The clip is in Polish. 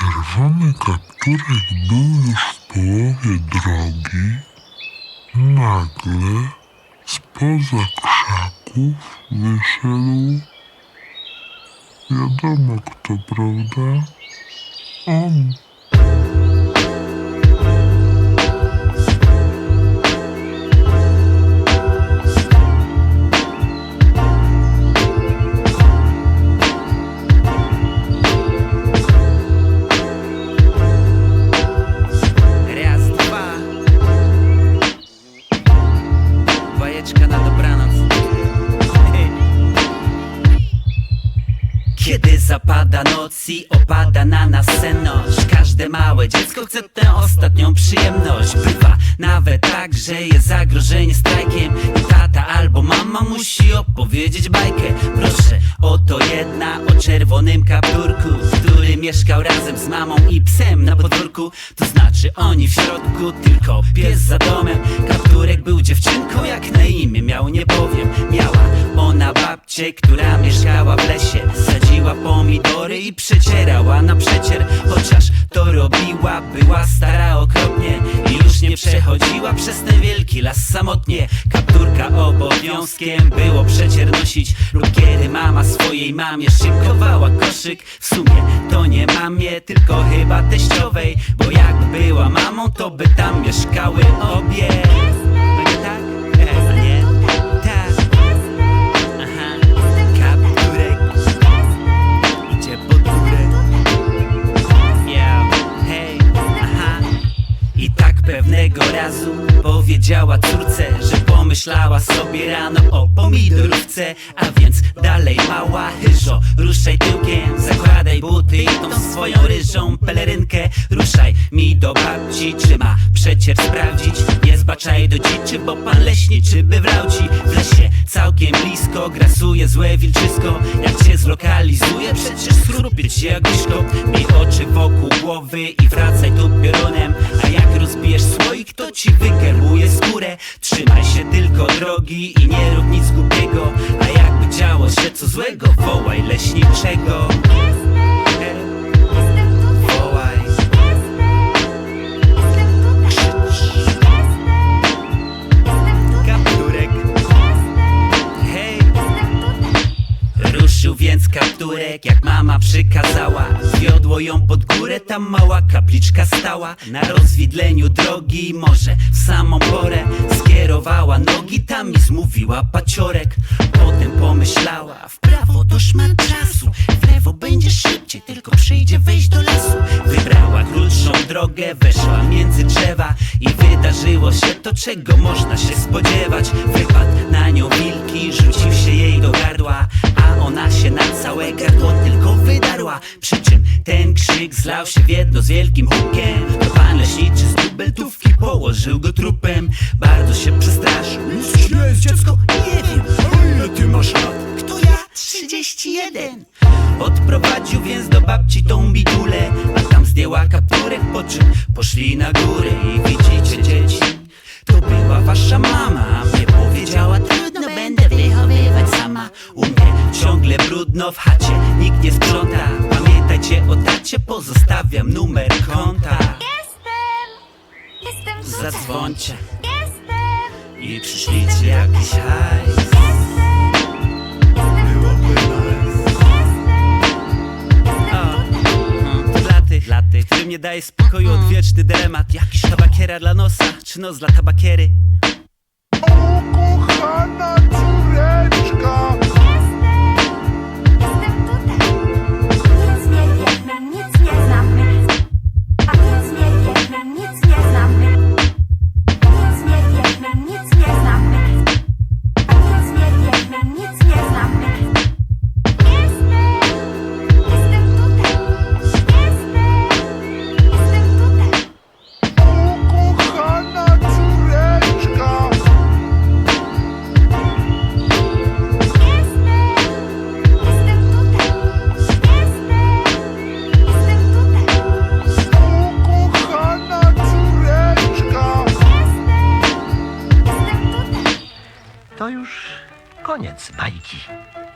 Czerwony kapturek był już w połowie drogi. Nagle spoza krzaków wyszedł. Wiadomo kto, prawda? On. Kiedy zapada noc i opada na nas senność? Każde małe dziecko chce tę ostatnią przyjemność. Bywa nawet tak, że jest zagrożenie strajkiem opowiedzieć bajkę. Proszę, oto jedna o czerwonym kapturku Który mieszkał razem z mamą i psem na podwórku. To znaczy oni w środku, tylko pies za domem. Kapturek był dziewczynką, jak na imię miał, nie powiem Miała ona babcię, która mieszkała w lesie. Sadziła pomidory i przecierała na przecier. Chociaż to robiła, była stara nie przechodziła przez ten wielki las samotnie. Kapturka obowiązkiem było przecier nosić Lub kiedy mama swojej mamie szykowała koszyk. W sumie to nie mamie, tylko chyba teściowej Bo jakby była mamą, to by tam mieszkały obie razu powiedziała córce, że pomyślała sobie rano o pomidorówce A więc dalej mała hyżo, ruszaj tyłkiem, zakładaj buty i tą swoją ryżą pelerynkę Ruszaj mi do babci, czy ma przecier sprawdzić Nie zbaczaj do dziczy, bo pan leśniczy by wlał ci w lesie Całkiem blisko grasuje złe wilczysko Jak cię zlokalizuje, przecież schrupie ci jak blisko Miej oczy wokół głowy i wracaj tu piorunem i nie rób nic głupiego A jakby działo się co złego, wołaj leśniczego jak mama przykazała. Zwiodło ją pod górę, tam mała kapliczka stała. Na rozwidleniu drogi, może w samą porę. Skierowała nogi, tam mi zmówiła paciorek. Potem pomyślała, w prawo to szmat czasu. W lewo będzie szybciej, tylko przyjdzie wejść do lasu drogę, weszła między drzewa I wydarzyło się to, czego można się spodziewać Wypadł na nią wilki, rzucił się jej do gardła A ona się na całe gardło tylko wydarła Przy czym ten krzyk zlał się w jedno z wielkim hukiem To pan leśniczy z dubeltówki położył go trupem Bardzo się przestraszył Jesteś jest dziecko? Nie wiem ile ty masz lat? Kto ja? 31 Odprowadził więc do babci tą bidulę kapturek, po czym poszli na górę I widzicie dzieci, to była wasza mama Mnie powiedziała, trudno będę wychowywać sama. U mnie ciągle brudno w chacie, nikt nie sprząta. Pamiętajcie o tacie, pozostawiam numer konta. Jestem tutaj. Zadzwońcie. Jestem. i przyślijcie jakiś hajs daje spokoju odwieczny dylemat. Jakiś tabakiera dla nosa, czy nos dla tabakiery? O kochana koniec bajki.